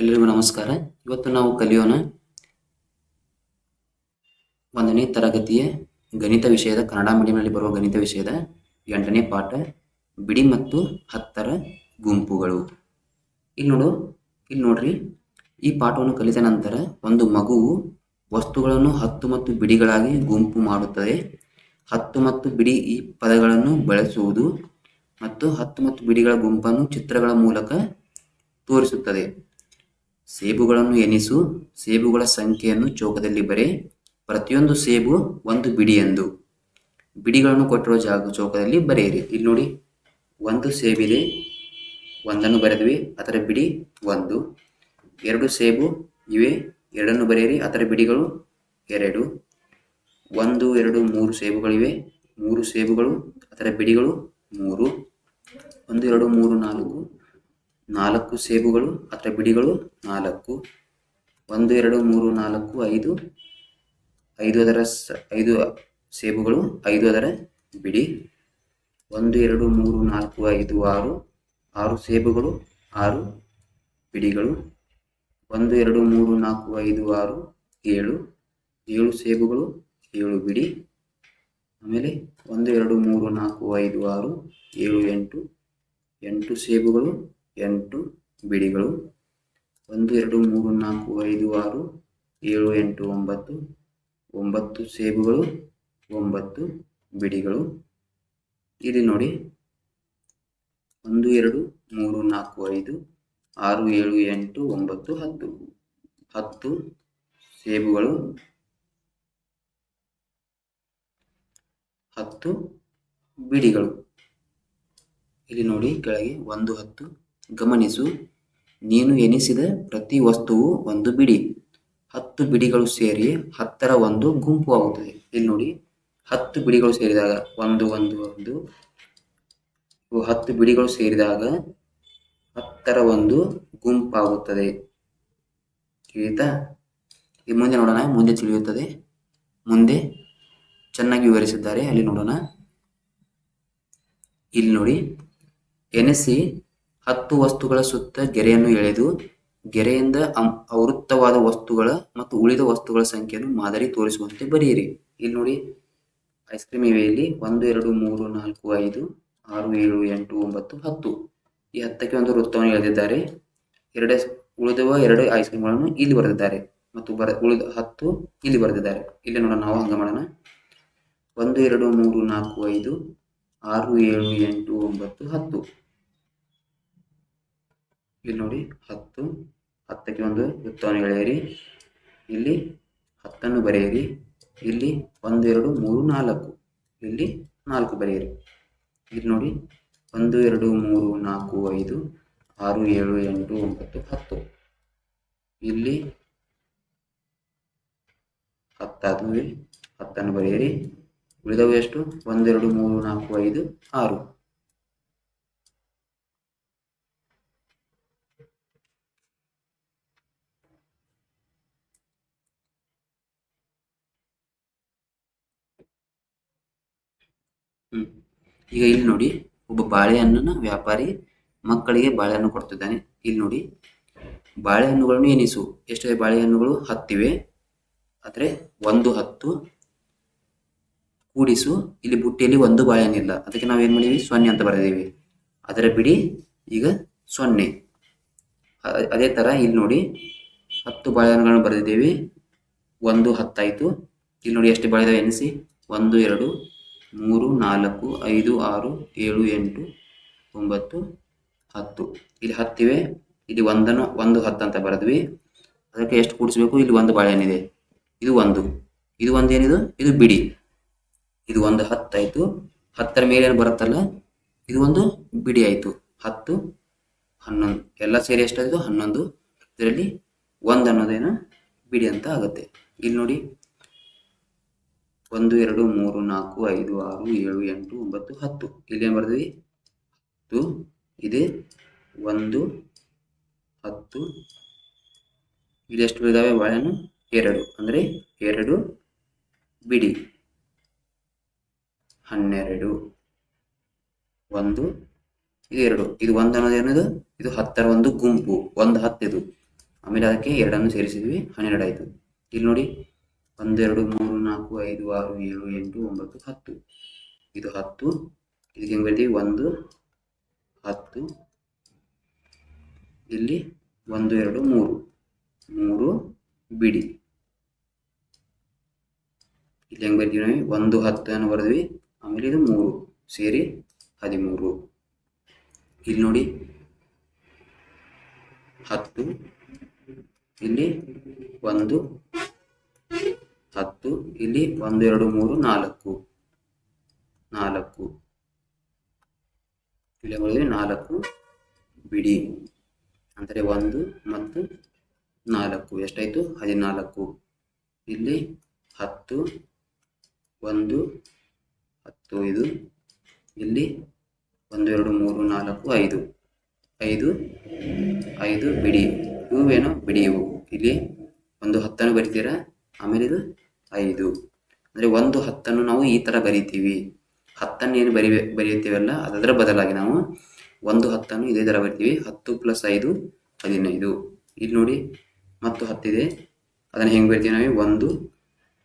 ಎಲ್ಲರಿಗೂ ನಮಸ್ಕಾರ. ಇವತ್ತು ನಾವು ಕಲಿಯೋಣ ಒಂದನೇ ತರಗತಿಯ ಗಣಿತ ವಿಷಯದ, ಕನ್ನಡ ಮೀಡಿಯಂನಲ್ಲಿ ಬರುವ ಗಣಿತ ವಿಷಯದ ಎಂಟನೇ ಪಾಠ, ಬಿಡಿ ಮತ್ತು ಹತ್ತರ ಗುಂಪುಗಳು. ಇಲ್ಲಿ ನೋಡು, ಇಲ್ಲಿ ನೋಡ್ರಿ. ಈ ಪಾಠವನ್ನು ಕಲಿತ ನಂತರ ಒಂದು ಮಗುವು ವಸ್ತುಗಳನ್ನು ಹತ್ತು ಮತ್ತು ಬಿಡಿಗಳಾಗಿ ಗುಂಪು ಮಾಡುತ್ತದೆ. ಹತ್ತು ಮತ್ತು ಬಿಡಿ ಈ ಪದಗಳನ್ನು ಬಳಸುವುದು ಮತ್ತು ಹತ್ತು ಮತ್ತು ಬಿಡಿಗಳ ಗುಂಪನ್ನು ಚಿತ್ರಗಳ ಮೂಲಕ ತೋರಿಸುತ್ತದೆ. ಸೇಬುಗಳನ್ನು ಎನಿಸು, ಸೇಬುಗಳ ಸಂಖ್ಯೆಯನ್ನು ಚೌಕದಲ್ಲಿ ಬರೆ, ಪ್ರತಿಯೊಂದು ಸೇಬು ಒಂದು ಬಿಡಿ ಎಂದು. ಬಿಡಿಗಳನ್ನು ಕೊಟ್ಟಿರುವ ಜಾಗ ಚೌಕದಲ್ಲಿ ಬರೆಯಿರಿ. ಇಲ್ಲಿ ನೋಡಿ, ಒಂದು ಸೇಬಿದೆ, ಒಂದನ್ನು ಬರೆದ್ವಿ, ಅದರ ಬಿಡಿ ಒಂದು. ಎರಡು ಸೇಬು ಇವೆ, ಎರಡನ್ನು ಬರೆಯಿರಿ, ಅದರ ಬಿಡಿಗಳು ಎರಡು. ಒಂದು, ಎರಡು, ಮೂರು ಸೇಬುಗಳಿವೆ, ಮೂರು ಸೇಬುಗಳು, ಅದರ ಬಿಡಿಗಳು ಮೂರು. ಒಂದು, ಎರಡು, ಮೂರು, ನಾಲ್ಕು. ನಾಲ್ಕು ಸೇಬುಗಳು ಅಥವಾ ಬಿಡಿಗಳು, ನಾಲ್ಕು. ಒಂದು, ಎರಡು, ಮೂರು, ನಾಲ್ಕು, ಐದು. ಐದು ಅದರ ಐದು ಸೇಬುಗಳು, ಐದು ಅದರ ಬಿಡಿ. ಒಂದು, ಎರಡು, ಮೂರು, ನಾಲ್ಕು, ಐದು, ಆರು. ಆರು ಸೇಬುಗಳು, ಆರು ಬಿಡಿಗಳು. ಒಂದು, ಎರಡು, ಮೂರು, ನಾಲ್ಕು, ಐದು, ಆರು, ಏಳು. ಏಳು ಸೇಬುಗಳು, ಏಳು ಬಿಡಿ. ಆಮೇಲೆ ಒಂದು, ಎರಡು, ಮೂರು, ನಾಲ್ಕು, ಐದು, ಆರು, ಏಳು, ಎಂಟು. ಎಂಟು ಸೇಬುಗಳು ಎಂಟು ಬಿಡಿಗಳು, ಒಂದು, ಎರಡು, ಮೂರು, ನಾಲ್ಕು, ಐದು, ಆರು, ಏಳು, ಎಂಟು, ಒಂಬತ್ತು ಒಂಬತ್ತು ಸೇಬುಗಳು, ಒಂಬತ್ತು ಬಿಡಿಗಳು. ಇಲ್ಲಿ ನೋಡಿ, ಒಂದು, ಎರಡು, ಮೂರು, ನಾಲ್ಕು, ಐದು, ಆರು, ಏಳು, ಎಂಟು, ಒಂಬತ್ತು, ಹತ್ತು. ಹತ್ತು ಸೇಬುಗಳು. ಹತ್ತು ಬಿಡಿಗಳು. ಇಲ್ಲಿ ನೋಡಿ ಕೆಳಗೆ ಒಂದು, ಹತ್ತು ಗಮನಿಸು, ನೀನು ಎನಿಸಿದ ಪ್ರತಿ ವಸ್ತುವು ಒಂದು ಬಿಡಿ. ಹತ್ತು ಬಿಡಿಗಳು ಸೇರಿ ಹತ್ತರ ಒಂದು ಗುಂಪು ಆಗುತ್ತದೆ. ಇಲ್ಲಿ ನೋಡಿ, ಹತ್ತು ಬಿಡಿಗಳು ಸೇರಿದಾಗ ಒಂದು ಒಂದು ಒಂದು. ಹತ್ತು ಬಿಡಿಗಳು ಸೇರಿದಾಗ ಹತ್ತರ ಒಂದು ಗುಂಪಾಗುತ್ತದೆ. ತಿಳಿತಾ ಈ ಮುಂದೆ ನೋಡೋಣ, ಮುಂದೆ ತಿಳಿಯುತ್ತದೆ. ಮುಂದೆ ಚೆನ್ನಾಗಿ ವಿವರಿಸಿದ್ದಾರೆ. ಅಲ್ಲಿ ನೋಡೋಣ. ಇಲ್ಲಿ ನೋಡಿ, ಎನಿಸಿ ಹತ್ತು ವಸ್ತುಗಳ ಸುತ್ತ ಗೆರೆಯನ್ನು ಎಳೆದು, ಗೆರೆಯಿಂದ ಅವೃತ್ತವಾದ ವಸ್ತುಗಳ ಮತ್ತು ಉಳಿದ ವಸ್ತುಗಳ ಸಂಖ್ಯೆಯನ್ನು ಮಾದರಿ ತೋರಿಸುವಂತೆ ಬರೆಯಿರಿ. ಇಲ್ಲಿ ನೋಡಿ, ಐಸ್ ಕ್ರೀಮ್ ಇವೆ ಇಲ್ಲಿ ಒಂದು, ಎರಡು, ಮೂರು, ನಾಲ್ಕು, ಐದು, ಆರು, ಏಳು, ಎಂಟು, ಒಂಬತ್ತು, ಹತ್ತು. ಈ ಹತ್ತಕ್ಕೆ ಒಂದು ವೃತ್ತವನ್ನು ಎಳೆದಿದ್ದಾರೆ. ಎರಡೇ ಉಳಿದವ ಎರಡು ಐಸ್ ಕ್ರೀಮ್ಗಳನ್ನು ಇಲ್ಲಿ ಬರೆದಿದ್ದಾರೆ ಮತ್ತು ಬರ, ಉಳಿದ ಹತ್ತು ಇಲ್ಲಿ ಬರೆದಿದ್ದಾರೆ. ಇಲ್ಲಿ ನೋಡೋಣ, ನಾವು ಹಂಗ ಮಾಡೋಣ. ಒಂದು, ಎರಡು, ಮೂರು, ನಾಲ್ಕು, ಐದು, ಆರು, ಏಳು, ಎಂಟು, ಒಂಬತ್ತು, ಹತ್ತು. ಇಲ್ಲಿ ನೋಡಿ ಹತ್ತು, ಹತ್ತಕ್ಕೆ ಒಂದು ವೃತ್ತವನ್ನು ಎಳೆಯಿರಿ. ಇಲ್ಲಿ ಹತ್ತನ್ನು ಬರೆಯಿರಿ. ಇಲ್ಲಿ ಒಂದು, ಎರಡು, ಮೂರು, ನಾಲ್ಕು. ಇಲ್ಲಿ ನಾಲ್ಕು ಬರೆಯಿರಿ. ಇಲ್ಲಿ ನೋಡಿ ಒಂದು, ಎರಡು, ಮೂರು, ನಾಲ್ಕು, ಐದು, ಆರು, ಏಳು, ಎಂಟು, ಒಂಬತ್ತು, ಹತ್ತು. ಇಲ್ಲಿ ಹತ್ತಾದ್ಮೇಲೆ ಹತ್ತನ್ನು ಬರೆಯಿರಿ. ಉಳಿದವು ಎಷ್ಟು? ಒಂದೆರಡು ಮೂರು, ನಾಲ್ಕು, ಐದು, ಆರು. ಈಗ ಇಲ್ಲಿ ನೋಡಿ, ಒಬ್ಬ ಬಾಳೆಹಣ್ಣನ ವ್ಯಾಪಾರಿ ಮಕ್ಕಳಿಗೆ ಬಾಳೆಹಣ್ಣು ಕೊಡ್ತಿದ್ದಾನೆ. ಇಲ್ಲಿ ನೋಡಿ, ಬಾಳೆಹಣ್ಣುಗಳನ್ನು ಎನಿಸು ಎಷ್ಟು ಬಾಳೆಹಣ್ಣುಗಳು ಹತ್ತಿವೆ, ಆದರೆ ಒಂದು ಹತ್ತು ಕೂಡಿಸು. ಇಲ್ಲಿ ಬುಟ್ಟಿಯಲ್ಲಿ ಒಂದು ಬಾಳೆಹಣ್ಣಿಲ್ಲ ಅದಕ್ಕೆ ನಾವು ಏನು ಮಾಡಿದ್ವಿ ಸೊನ್ನೆ ಅಂತ ಬರೆದೀವಿ ಅದರ ಬಿಡಿ ಈಗ ಸೊನ್ನೆ. ಅದೇ ಥರ ಇಲ್ಲಿ ನೋಡಿ, ಹತ್ತು ಬಾಳೆಹಣ್ಣುಗಳನ್ನು ಬರೆದಿದ್ದೀವಿ. ಒಂದು ಹತ್ತಾಯಿತು. ಇಲ್ಲಿ ನೋಡಿ, ಎಷ್ಟು ಬಾಳೆದಾವೆ ಎನಿಸಿ ಒಂದು, ಎರಡು ಮೂರು, ನಾಲ್ಕು, ಐದು, ಆರು, ಏಳು, ಎಂಟು, ಒಂಬತ್ತು, ಹತ್ತು. ಇಲ್ಲಿ ಹತ್ತಿವೆ ಇಲ್ಲಿ ಒಂದನ್ನು, ಒಂದು ಹತ್ತು ಅಂತ ಬರೆದ್ವಿ. ಅದಕ್ಕೆ ಎಷ್ಟು ಕೂಡಿಸ್ಬೇಕು? ಇಲ್ಲಿ ಒಂದು ಬಾಳೆಹಣ್ಣಿದೆ. ಇದು ಒಂದು. ಇದು ಒಂದು ಏನಿದು? ಇದು ಬಿಡಿ. ಇದು ಒಂದು ಹತ್ತಾಯಿತು. ಹತ್ತರ ಮೇಲೆ ಏನು ಬರುತ್ತಲ್ಲ? ಇದು ಒಂದು ಬಿಡಿ ಆಯಿತು. ಹತ್ತು, ಹನ್ನೊಂದು. ಎಲ್ಲ ಸೇರಿ ಎಷ್ಟಾಯಿತು? ಹನ್ನೊಂದು. ಇದರಲ್ಲಿ ಒಂದು ಅನ್ನೋದೇನು? ಬಿಡಿ ಅಂತ ಆಗುತ್ತೆ. ಇಲ್ಲಿ ನೋಡಿ. ಒಂದು, ಎರಡು, ಮೂರು, ನಾಲ್ಕು, ಐದು, ಆರು, ಏಳು, ಎಂಟು, ಒಂಬತ್ತು, ಹತ್ತು. ಇಲ್ಲಿ ಏನು ಬರ್ದ್ವಿ? ಹತ್ತು. ಇದೆ. ಒಂದು, ಹತ್ತು. ಇಲ್ಲಿ ಎಷ್ಟು ಇದಾವೆ ಬಾಳೆಹಣ್ಣು ಎರಡು. ಅಂದರೆ ಎರಡು ಬಿಡಿ. ಹನ್ನೆರಡು. ಒಂದು, ಇದು ಎರಡು. ಇದು ಒಂದು ಅನ್ನೋದು ಏನದು? ಇದು ಹತ್ತರ ಒಂದು ಗುಂಪು. ಒಂದು ಹತ್ತಿದು. ಆಮೇಲೆ ಅದಕ್ಕೆ ಎರಡನ್ನು ಸೇರಿಸಿದ್ವಿ. ಹನ್ನೆರಡು ಆಯಿತು. ಇಲ್ಲಿ ನೋಡಿ. ಒಂದು ಎರಡು ಮೂರು, ನಾಲ್ಕು, ಐದು, ಆರು, ಏಳು, ಎಂಟು, ಒಂಬತ್ತು, ಹತ್ತು. ಇದು ಹತ್ತು. ಇದಕ್ಕೆ ಹೆಂಗೆ ಬರ್ತೀವಿ? ಒಂದು, ಹತ್ತು. ಇಲ್ಲಿ ಒಂದು, ಎರಡು, ಮೂರು. ಮೂರು, ಬಿಡಿ. ಇಲ್ಲಿ ಹೆಂಗೆ ಬರ್ತೀವಿ ನಾವು? ಒಂದು, ಹತ್ತು ಅನ್ನು ಬರೆದ್ವಿ. ಆಮೇಲೆ ಇದು ಮೂರು. ಸೇರಿ ಹದಿಮೂರು. ಇಲ್ಲಿ ನೋಡಿ. ಹತ್ತು. ಇಲ್ಲಿ ಒಂದು ಹತ್ತು, ಇಲ್ಲಿ ಒಂದು, ಎರಡು, ಮೂರು, ನಾಲ್ಕು. ನಾಲ್ಕು. ಇಲ್ಲಿ ನಾಲ್ಕು ಬಿಡಿ. ಅಂದರೆ ಒಂದು ಮತ್ತು ನಾಲ್ಕು. ಎಷ್ಟಾಯಿತು? ಹದಿನಾಲ್ಕು. ಇಲ್ಲಿ ಹತ್ತು, ಒಂದು, ಹತ್ತು ಇದು. ಇಲ್ಲಿ ಒಂದು, ಎರಡು, ಮೂರು, ನಾಲ್ಕು, ಐದು. ಐದು ಐದು ಬಿಡಿ. ಇವು ಏನೋ? ಬಿಡಿ ಇವು. ಇಲ್ಲಿ ಒಂದು ಹತ್ತನ್ನು ಬರಿತೀರಾ? ಆಮೇಲೆ ಇದು ಐದು. ಅಂದರೆ ಒಂದು ಹತ್ತನ್ನು ನಾವು ಈ ಥರ ಬರಿತೀವಿ. ಹತ್ತನ್ನು ಏನು ಬರಿ ಬರೆಯುತ್ತೇವಲ್ಲ, ಅದರ ಬದಲಾಗಿ ನಾವು ಒಂದು ಹತ್ತನ್ನು ಇದೇ ಥರ ಬರಿತೀವಿ. ಹತ್ತು ಪ್ಲಸ್ ಐದು, ಹದಿನೈದು. ಇಲ್ಲಿ ನೋಡಿ, ಮತ್ತು ಹತ್ತಿದೆ. ಅದನ್ನು ಹೆಂಗೆ ಬರಿತೀವಿ ನಾವು? ಒಂದು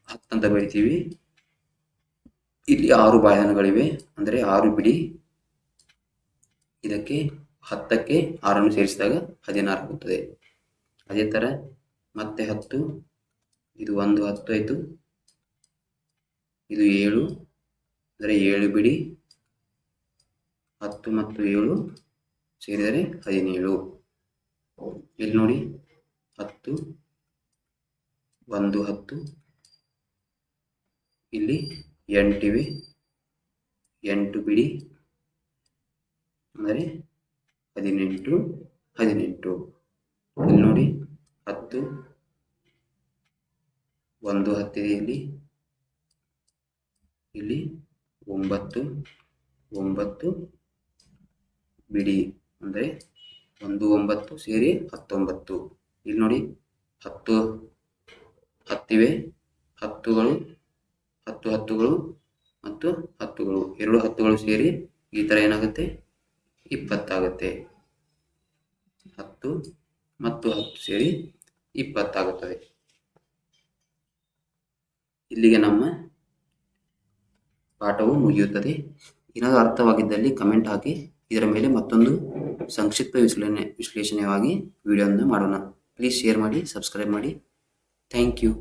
ಹತ್ತು ಅಂತ ಬರಿತೀವಿ. ಇಲ್ಲಿ ಆರು ಬಾಯನಗಳಿವೆ ಅಂದರೆ ಆರು ಬಿಡಿ. ಇದಕ್ಕೆ ಹತ್ತಕ್ಕೆ ಆರನ್ನು ಸೇರಿಸಿದಾಗ ಹದಿನಾರು ಆಗುತ್ತದೆ. ಅದೇ ಥರ ಮತ್ತೆ ಹತ್ತು ಇದು ಒಂದು ಹತ್ತು ಆಯಿತು ಇದು ಏಳು. ಅಂದರೆ ಏಳು ಬಿಡಿ. ಹತ್ತು ಮತ್ತು ಏಳು ಸೇರಿದರೆ ಹದಿನೇಳು. ಇಲ್ಲಿ ನೋಡಿ? ಹತ್ತು. ಒಂದು ಹತ್ತು. ಇಲ್ಲಿ ಎಂಟಿವೆ ಎಂಟು ಬಿಡಿ. ಅಂದರೆ ಹದಿನೆಂಟು ಹದಿನೆಂಟು. ಇಲ್ಲಿ ನೋಡಿ? ಹತ್ತು. ಒಂದು ಹತ್ತಿದೆ ಇಲ್ಲಿ ಇಲ್ಲಿ ಒಂಬತ್ತು ಒಂಬತ್ತು ಬಿಡಿ ಅಂದರೆ ಒಂದು, ಒಂಬತ್ತು ಸೇರಿ ಹತ್ತೊಂಬತ್ತು. ಇಲ್ಲಿ ನೋಡಿ ಹತ್ತು ಹತ್ತಿವೆ, ಹತ್ತುಗಳು, ಹತ್ತು ಹತ್ತುಗಳು ಮತ್ತು ಹತ್ತುಗಳು. ಎರಡು ಹತ್ತುಗಳು ಸೇರಿ ಈ ಥರ ಏನಾಗುತ್ತೆ? ಇಪ್ಪತ್ತಾಗುತ್ತೆ. ಹತ್ತು ಮತ್ತು ಹತ್ತು ಸೇರಿ ಇಪ್ಪತ್ತಾಗುತ್ತದೆ. ಇಲ್ಲಿಗೆ ನಮ್ಮ ಪಾಠವು ಮುಗಿಯುತ್ತದೆ. ಏನಾದರೂ ಅರ್ಥವಾಗಿದ್ದಲ್ಲಿ ಕಮೆಂಟ್ ಹಾಕಿ. ಇದರ ಮೇಲೆ ಮತ್ತೊಂದು ಸಂಕ್ಷಿಪ್ತ ವಿಶ್ಲೇಷಣೆ ವಿಶ್ಲೇಷಣೆಯಾಗಿ ವಿಡಿಯೋವನ್ನು ಮಾಡೋಣ. ಪ್ಲೀಸ್ ಶೇರ್ ಮಾಡಿ ಸಬ್ಸ್ಕ್ರೈಬ್ ಮಾಡಿ. Thank you